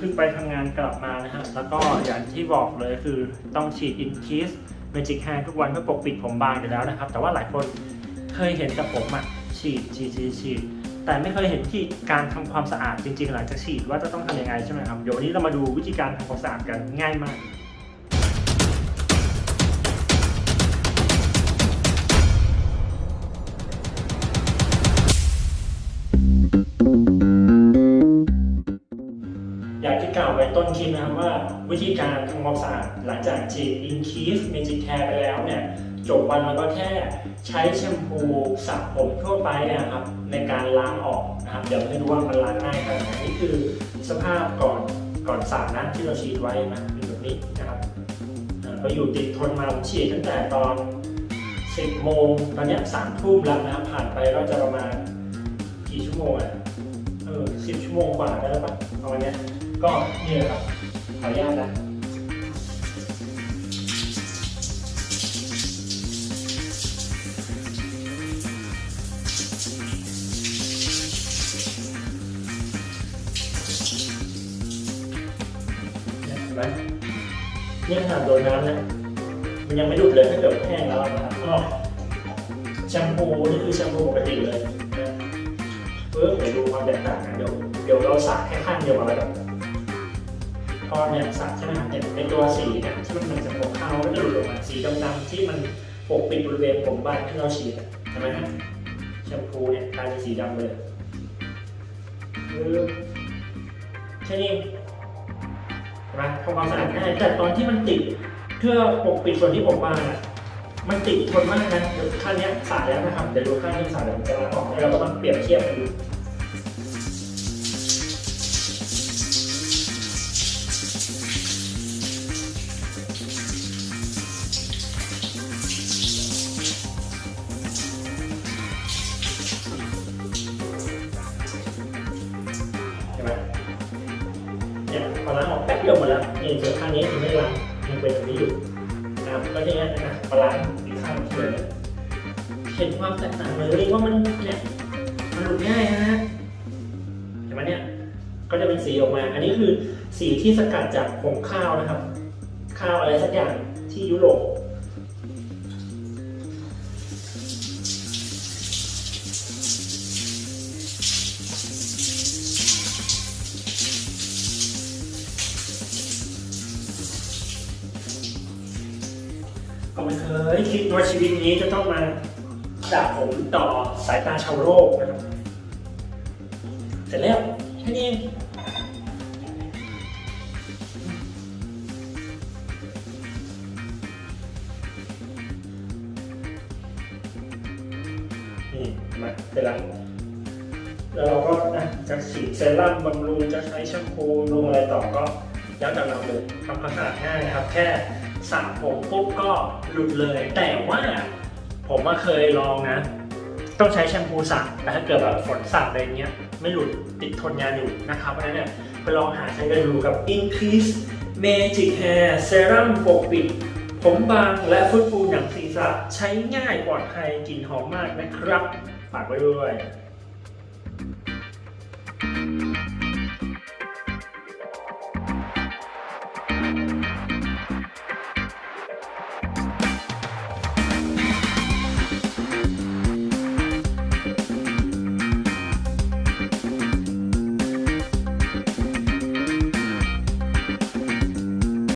ขึ้นไปทำงานกลับมานะฮะ แล้วก็อย่างที่บอกเลยคือต้องฉีดอินคิสเมจิกแฮร์ทุกวันเพื่อปกปิดผมบางอยู่แล้วนะครับ แต่ว่าหลายคนเคยเห็นแต่ผมอะฉีดฉีดฉีดฉีดแต่ไม่เคยเห็นที่การทำความสะอาดจริงๆหลังจากฉีดว่าจะต้องทำยังไงใช่ไหมครับเดี๋ยววันนี้เรามาดูวิธีการทำความสะอาดกันง่ายมาก ต้นคลิปนะครับว่าวิธีการทำความสะอาดหลังจากฉีดอินคีสเมจิแคร์ไปแล้วเนี่ยจบวันมันก็แค่ใช้แชมพูสระผมทั่วไปนะครับในการล้างออกนะครับเดี๋ยวให้ดูว่ามันล้างง่ายขนาดไหนนี่คือสภาพก่อนก่อนสระนะที่เราฉีดไว้นะเป็นแบบนี้นะครับอ่าก็อยู่ติดทนมาฉีดตั้งแต่ตอน 10 โมงตอนนี้ยสามทุ่มแล้วนะครับผ่านไปก็จะประมาณกี่ชั่วโมงอะเออสิบชั่วโมงกว่าได้แล้วปะประมาณเนี้ย ก็นี่เลยครับขออนุญาตนะเนี่ยเห็นไหมนี่ขนาดโดนน้ำนะมันยังไม่หลุดเลยถ้าเกิดแห้งแล้วนะครับก็แชมพูนี่คือแชมพูปกติเลยนะเพื่อเดี๋ยวดูความแตกต่างกันเดี๋ยวเดี๋ยวเราสระแค่ข้างเดียวมาแล้วกัน พอเนี่ยสารใช่ไหมครับเนี่ยในตัวสีเนี่ยที่มันมันจะหัวเข้าก็จะหลุดออกมาสีดำๆที่มันปกปิดบริเวณผมบ้านที่เราฉีดใช่ไหมฮะแชมพูเนี่ยกลายเป็นสีดำเลยคือแค่นี้เองเห็นไหมทำความสะอาดง่ายแต่ตอนที่มันติดเพื่อปกปิดส่วนที่ผมบ้านอะมันติดทนมากนะเดี๋ยวข้างเนี้สาดแล้วนะครับเดี๋ยวดูข้างที่สาดเดี๋ยวผมจะล้างออกแล้วเราก็มาเปรียบเทียบกันดู อล้างออกแป๊บเดียวหมดแล้วนี่เจอข้างนี้ยังไม่ล้างยังเป็นแบบนี้อยู่นะครับก็จะเนี้นนะพอล้างอีกข้างเฉยเลยเห็นความแตกต่างเลยว่ามันเนี่ยมันหลุดง่ายนะฮะเห็นไหมเนี่ยก็จะเป็นสีออกมา อันนี้คือสีที่สกัดจากผงข้าวนะครับ ข้าวอะไรสักอย่างที่ยุโรป ก็ไม่เคยคิดว่าชีวิตนี้จะต้องมาจากผมต่อสายตาชาวโลกนะครับเสร็จแล้วแค่นี้เองนี่มาเสร็จแล้วแล้วเราก็นะจะฉีดเซรั่มบำรุงจะใช้แชมพูบำรุงอะไรต่อก็แล้วแต่เราเลยทำความสะอาดง่ายนะครับ แค่ สระผมปุ๊บก็หลุดเลย แต่ว่าผมมาเคยลองนะ ต้องใช้แชมพูสระแต่ถ้าเกิดแบบฝนสระอะไรเงี้ย ไม่หลุดติดทนยาอยู่นะครับเพราะฉะนั้นเนี่ยไปลองหาใช้กันดูกับ Increase Magic Hair Serum ปกปิดผมบางและฟื้นฟูอย่างศีระใช้ง่ายปลอดภัยกลิ่นหอมมากนะครับ ฝากไว้ด้วย thank you